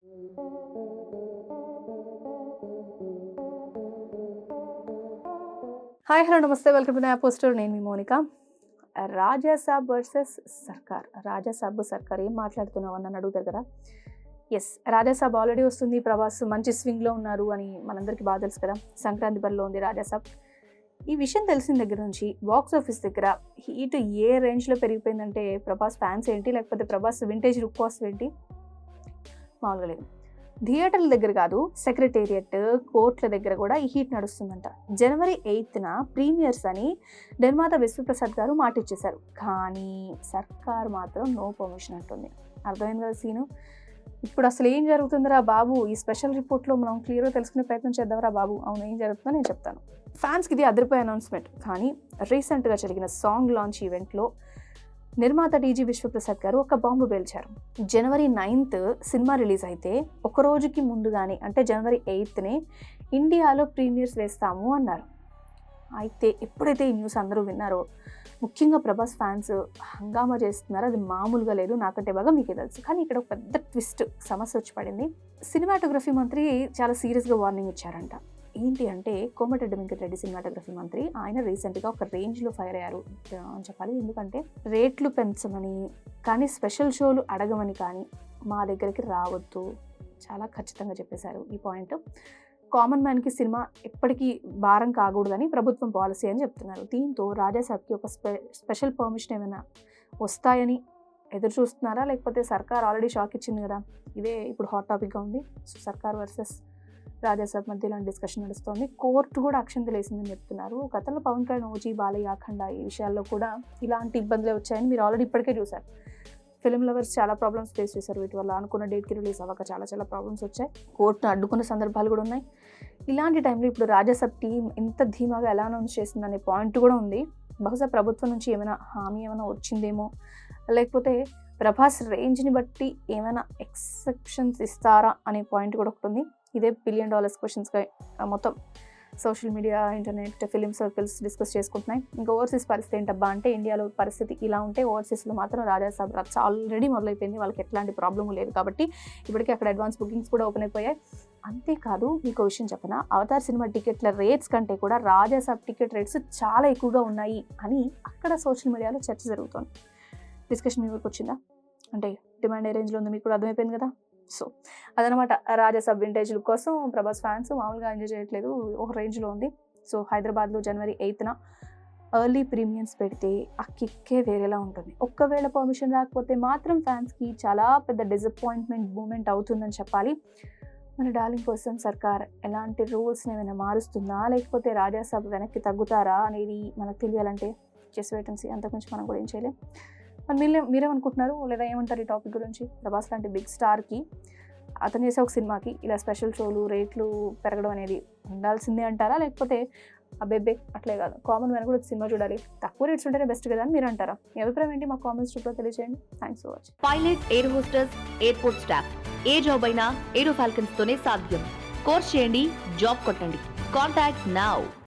Hi hello namaste. Welcome to నా poster. నేను మీ మోనిక. రాజాసాబ్ వర్సెస్ సర్కార్. రాజాసాబ్ సర్కార్ ఏం మాట్లాడుతున్నావు అని అడుగుతారు కదా? ఎస్ రాజాసాబ్ ఆల్రెడీ వస్తుంది. ప్రభాస్ మంచి స్వింగ్లో ఉన్నారు అని మనందరికీ బాగా తెలుసు కదా. సంక్రాంతి బరిలో ఉంది రాజాసాబ్. ఈ విషయం తెలిసిన దగ్గర నుంచి బాక్స్ ఆఫీస్ దగ్గర హీట్ ఏ రేంజ్లో పెరిగిపోయిందంటే ప్రభాస్ ఫ్యాన్స్ ఏంటి? లేకపోతే ప్రభాస్ వింటేజ్ లుక్ ఏంటి? మామూలుగా లేదు. థియేటర్ల దగ్గర కాదు సెక్రటేరియట్ కోర్టుల దగ్గర కూడా ఈ హీట్ నడుస్తుందంట. జనవరి ఎయిత్న ప్రీమియర్స్ అని నిర్మాత విశ్వప్రసాద్ గారు మాట ఇచ్చేశారు కానీ సర్కార్ మాత్రం నో పర్మిషన్ అంటుంది. అర్థమైంది కదా సీను? ఇప్పుడు అసలు ఏం జరుగుతుందిరా బాబు? ఈ స్పెషల్ రిపోర్ట్లో మనం క్లియర్గా తెలుసుకునే ప్రయత్నం చేద్దాంరా బాబు? అవును ఏం జరుగుతుందో నేను చెప్తాను. ఫ్యాన్స్కి ఇది అదిరిపోయే అనౌన్స్మెంట్ కానీ రీసెంట్గా జరిగిన సాంగ్ లాంచ్ ఈవెంట్లో నిర్మాత డీజీ విశ్వప్రసాద్ గారు ఒక బాంబు పేల్చారు. జనవరి నైన్త్ సినిమా రిలీజ్ అయితే ఒక రోజుకి ముందుగానే అంటే జనవరి ఎయిత్నే ఇండియాలో ప్రీమియర్స్ వేస్తాము అన్నారు. అయితే ఎప్పుడైతే ఈ న్యూస్ అందరూ విన్నారో ముఖ్యంగా ప్రభాస్ ఫ్యాన్స్ హంగామా చేస్తున్నారు. అది మామూలుగా లేదు నాకంటే బాగా మీకే తెలుసు. కానీ ఇక్కడ ఒక పెద్ద ట్విస్ట్ సమస్య వచ్చి పడింది. సినిమాటోగ్రఫీ మంత్రి చాలా సీరియస్గా వార్నింగ్ ఇచ్చారంట. ఏంటి అంటే కోమటిరెడ్డి వెంకటరెడ్డి సినిమాటోగ్రఫీ మంత్రి. ఆయన రీసెంట్గా ఒక రేంజ్లో ఫైర్ అయ్యారు. అని చెప్పాలి. ఎందుకంటే రేట్లు పెంచమని కానీ స్పెషల్ షోలు అడగమని కానీ మా దగ్గరికి రావద్దు. చాలా ఖచ్చితంగా చెప్పేశారు ఈ పాయింట్. కామన్ మ్యాన్కి సినిమా ఎప్పటికీ భారం కాకూడదని ప్రభుత్వం పాలసీ అని చెప్తున్నారు. దీంతో రాజాసాబ్కి ఒక స్పె స్పెషల్ పర్మిషన్ ఏమైనా వస్తాయని ఎదురు చూస్తున్నారా? లేకపోతే సర్కార్ ఆల్రెడీ షాక్ ఇచ్చింది కదా? ఇదే ఇప్పుడు హాట్ టాపిక్గా ఉంది. సో సర్కార్ వర్సెస్ రాజాసాబ్ మధ్య ఇలాంటి డిస్కషన్ నడుస్తోంది. కోర్టు కూడా అక్షంతలు వేసిందని చెప్తున్నారు. గతంలో పవన్ కళ్యాణ్ ఓజీ బాలయ్య అఖండ ఈ విషయాల్లో కూడా ఇలాంటి ఇబ్బందులే వచ్చాయని మీరు ఆల్రెడీ ఇప్పటికే చూశారు. ఫిల్మ్ లవర్స్ చాలా ప్రాబ్లమ్స్ ఫేస్ చేశారు. వీటి వల్ల అనుకున్న డేట్కి రిలీజ్ అవ్వక చాలా చాలా ప్రాబ్లమ్స్ వచ్చాయి. కోర్టును అడ్డుకున్న సందర్భాలు కూడా ఉన్నాయి. ఇలాంటి టైంలో ఇప్పుడు రాజ్యసభ టీం ఎంత ధీమాగా ఎలా అనౌన్స్ చేసిందనే పాయింట్ కూడా ఉంది. బహుశా ప్రభుత్వం నుంచి ఏమైనా హామీ ఏమైనా వచ్చిందేమో? లేకపోతే ప్రభాస్ రేంజ్ని బట్టి ఏమైనా ఎక్సెప్షన్స్ ఇస్తారా అనే పాయింట్ కూడా ఒకటి ఉంది. ఇదే బిలియన్ డాలర్స్ క్వశ్చన్స్గా మొత్తం social media internet film circles discuss చేసుకుంటున్నాయి. ఇంకా ఓవర్సీస్ పరిస్థితి ఏంటబ్బా అంటే ఇండియాలో పరిస్థితి ఇలా ఉంటే ఓవర్సీస్లో మాత్రం రాజాసాబ్ రచ్చ ఆల్రెడీ మొదలైపోయింది. వాళ్ళకి ఎట్లాంటి ప్రాబ్లం లేదు కాబట్టి ఇప్పటికీ అక్కడ అడ్వాన్స్ బుకింగ్స్ కూడా ఓపెన్ అయిపోయాయి. అంతేకాదు మీకు విషయం చెప్పిన? అవతార్ సినిమా టికెట్ల రేట్స్ కంటే కూడా రాజాసాబ్ టికెట్ రేట్స్ చాలా ఎక్కువగా ఉన్నాయి అని అక్కడ సోషల్ మీడియాలో చర్చ జరుగుతోంది. డిస్కషన్ మీ వరకు వచ్చిందా? అంటే డిమాండ్ ఏ రేంజ్లో ఉందో మీకు కూడా అర్థమైపోయింది కదా? సో అదనమాట రాజసబ్ వింటేజ్ లుక్ కోసం ప్రభాస్ ఫ్యాన్స్ మామూలుగా ఎంజాయ్ చేయట్లేదు. ఒక రేంజ్లో ఉంది. సో హైదరాబాద్లో జనవరి ఎయిత్న ఎర్లీ ప్రీమియమ్స్ పెడితే ఆ కిక్కే వేరేలా ఉంటుంది. ఒక్కవేళ పర్మిషన్ రాకపోతే మాత్రం ఫ్యాన్స్కి చాలా పెద్ద డిసప్పాయింట్మెంట్ మూమెంట్ అవుతుందని చెప్పాలి. మన డార్లింగ్ పర్సన్ సర్కార్ ఎలాంటి రూల్స్ని ఏమైనా మారుస్తుందా? లేకపోతే రాజాసాబ్ వెనక్కి తగ్గుతారా? అనేది మనకు తెలియాలంటే చేసి వేటన్సీ అంతకుమించి మనం కూడా ఏం చేయలేం. మరి మీరే మీరేమనుకుంటున్నారు? లేదా ఏమంటారు ఈ టాపిక్ గురించి? ప్రభాస్ లాంటి బిగ్ స్టార్కి అతను చేసే ఒక సినిమాకి ఇలా స్పెషల్ షోలు రేట్లు పెరగడం అనేది ఉండాల్సిందే అంటారా? లేకపోతే అబ్బెబ్బే అట్లే కాదు. కామన్ మ్యాన్ కూడా సినిమా చూడాలి. తక్కువ రేట్స్ ఉంటేనే బెస్ట్ కదా అని మీరు అంటారా మీ అభిప్రాయం ఏంటి? మా కామెంట్స్ రూపంలో తెలియజేయండి thanks for watch pilot air hostess airport staff. A job అయినా ఏరో ఫాల్కన్స్ తోనే సాధ్యం. కోర్స్ చేయండి జాబ్ కొట్టండి. Contact now.